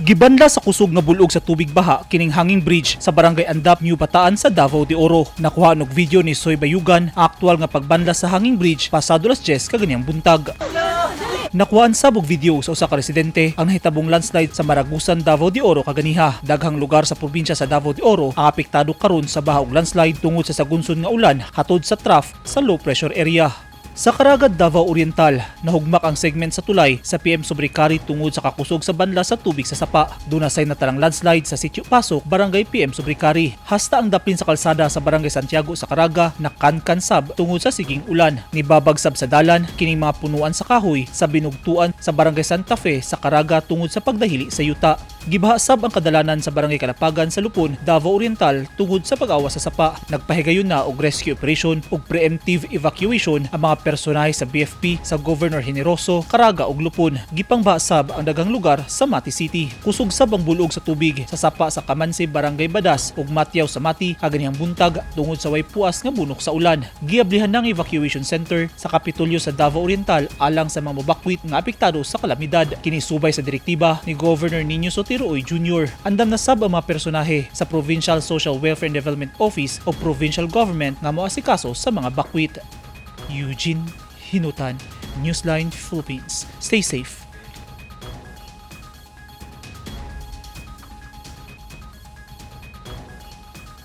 Gibanla sa kusog nga bulog sa tubig baha kining hanging bridge sa barangay Andap, New Bataan sa Davao de Oro. Nakuha og video ni Soy Bayugan ang aktual nga pagbanla sa hanging bridge pasado las 10 kaganyang buntag. Nakuhaan sa bug video sa usa ka residente ang nahitabong landslide sa Maragusan, Davao de Oro kaganiha. Daghang lugar sa probinsya sa Davao de Oro ang apektado karon sa baha landslide tungod sa sagunson nga ulan hatod sa trough sa low pressure area. Sa Karagad, Davao Oriental, nahugmak ang segment sa tulay sa PM Sobrikari tungod sa kakusog sa banla sa tubig sa sapa. Dunasay na talang landslide sa Sitio Pasok, Barangay PM Sobrikari. Hasta ang dapin sa kalsada sa Barangay Santiago sa Caraga na kankansab tungod sa siging ulan. Nibabagsab sa dalan kining mga punuan sa kahoy sa binugtuan sa Barangay Santa Fe sa Caraga tungod sa pagdahili sa yuta. Gibahasab ang kadalanan sa Barangay Kalapagan sa Lupon, Davao Oriental tungod sa pag-awa sa sapa. Nagpahigayon na og rescue operation ug preemptive evacuation ang mga personahe sa BFP sa Governor Generoso, Caraga ug Lupon. Gipangbasab ang dagang lugar sa Mati City. Kusog sab ang bulog sa tubig sa sapa sa Kamansi, Barangay Badas ug Matyaw sa Mati kaganihang buntag tungod sa way puas nga bunok sa ulan. Giablihan ng evacuation center sa Kapitolyo sa Davao Oriental alang sa mga mabakwit nga apektado sa kalamidad. Kinisubay sa direktiba ni Governor Nino Sotiroy Jr. Andam na sab ang mga personahe sa Provincial Social Welfare and Development Office o Provincial Government nga moasikaso sa mga bakwit. Eugene Hinutan, Newsline Philippines. Stay safe.